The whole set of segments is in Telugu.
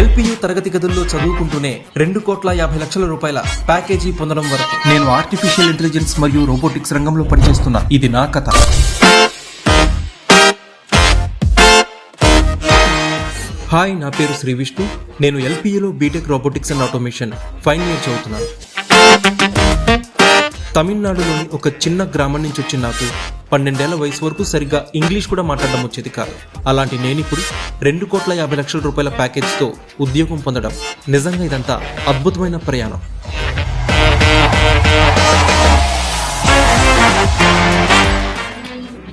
ఎల్పియు తరగతి గదుల్లో చదువుకుంటూనే రెండు కోట్ల యాభై లక్షల రూపాయల ప్యాకేజీ పొందడం వరకు నేను ఆర్టిఫిషియల్ ఇంటెలిజెన్స్ మరియు రోబోటిక్స్ రంగంలో పనిచేస్తున్నా. ఇది నా కథ. హాయ్ నా పేరు శ్రీ విష్ణు. నేను ఎల్పియులో BTech robotics and automation final year చదువుతున్నాను. తమిళనాడులోని ఒక చిన్న గ్రామం నుంచి వచ్చిన నాకు పన్నెండేళ్ళ వయసు వరకు సరిగ్గా ఇంగ్లీష్ కూడా మాట్లాడడం వచ్చేది కాదు. అలాంటి నేను ఇప్పుడు రెండు కోట్ల యాభై లక్షల రూపాయల ప్యాకేజ్తో ఉద్యోగం పొందడం నిజంగా ఇదంతా అద్భుతమైన ప్రయాణం.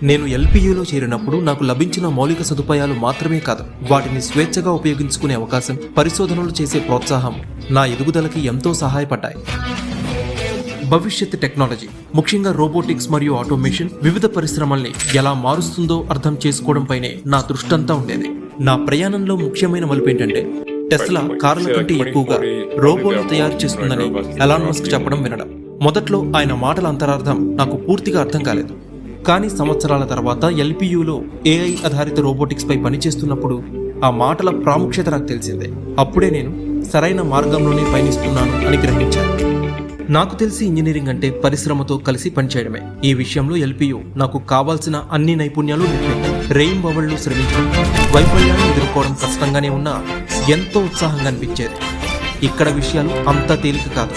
నేను ఎల్పియూలో చేరినప్పుడు నాకు లభించిన మౌలిక సదుపాయాలు మాత్రమే కాదు వాటిని స్వేచ్ఛగా ఉపయోగించుకునే అవకాశం పరిశోధనలు చేసే ప్రోత్సాహం నా ఎదుగుదలకి ఎంతో సహాయపడ్డాయి. భవిష్యత్ టెక్నాలజీ ముఖ్యంగా రోబోటిక్స్ మరియు ఆటోమేషన్ వివిధ పరిశ్రమల్ని ఎలా మారుస్తుందో అర్థం చేసుకోవడంపైనే నా దృష్టంతా ఉండేది. నా ప్రయాణంలో ముఖ్యమైన మలుపు ఏంటంటే టెస్లా కార్ల కంటే ఎక్కువగా రోబోలు తయారు చేస్తుందని ఎలాన్ మస్క్ చెప్పడం వినడం. మొదట్లో ఆయన మాటల అంతరార్థం నాకు పూర్తిగా అర్థం కాలేదు. కానీ సంవత్సరాల తర్వాత ఎల్పియులో ఏఐ ఆధారిత రోబోటిక్స్ పై పనిచేస్తున్నప్పుడు ఆ మాటల ప్రాముఖ్యత నాకు తెలిసిందే. అప్పుడే నేను సరైన మార్గంలోనే పయనిస్తున్నాను అని గ్రహించాను. నాకు తెలిసి ఇంజనీరింగ్ అంటే పరిశ్రమతో కలిసి పనిచేయడమే. ఈ విషయంలో ఎల్పియు నాకు కావాల్సిన అన్ని నైపుణ్యాలు రెయిన్ బవళ్ళు శ్రమించడం వైఫల్యాన్ని ఎదుర్కోవడం కష్టంగానే ఉన్నా ఎంతో ఉత్సాహంగా అనిపించేది. ఇక్కడ విషయాలు అంత తేలిక కాదు.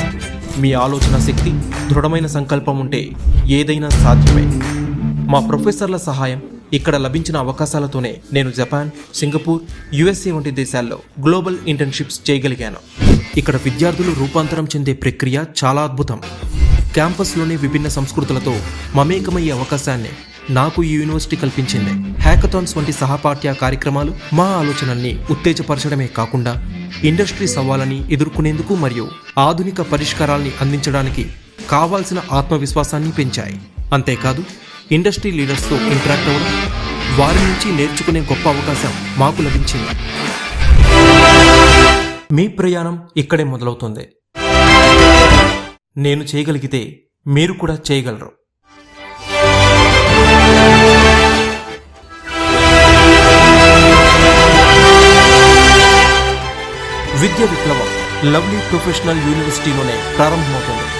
మీ ఆలోచన శక్తి దృఢమైన సంకల్పం ఉంటే ఏదైనా సాధ్యమే. మా ప్రొఫెసర్ల సహాయం ఇక్కడ లభించిన అవకాశాలతోనే నేను జపాన్ సింగపూర్ యుఎస్ఏ వంటి దేశాల్లో గ్లోబల్ ఇంటర్న్షిప్స్ చేయగలిగాను. ఇక్కడ విద్యార్థులు రూపాంతరం చెందే ప్రక్రియ చాలా అద్భుతం. క్యాంపస్లోని విభిన్న సంస్కృతులతో మమేకమయ్యే అవకాశాన్ని నాకు ఈ యూనివర్సిటీ కల్పించింది. హ్యాకథాన్స్ వంటి సహపాఠ్య కార్యక్రమాలు మా ఆలోచనల్ని ఉత్తేజపరచడమే కాకుండా ఇండస్ట్రీ సవాళ్ళని ఎదుర్కొనేందుకు మరియు ఆధునిక పరిష్కారాల్ని అందించడానికి కావాల్సిన ఆత్మవిశ్వాసాన్ని పెంచాయి. అంతేకాదు ఇండస్ట్రీ లీడర్స్తో ఇంటరాక్ట్ అవ్వడం వారి నుంచి నేర్చుకునే గొప్ప అవకాశం మాకు లభించింది. మీ ప్రయాణం ఇక్కడే మొదలవుతుంది. నేను చేయగలిగితే మీరు కూడా చేయగలరు. విద్య విప్లవం లవ్లీ ప్రొఫెషనల్ యూనివర్సిటీలోనే ప్రారంభమవుతుంది.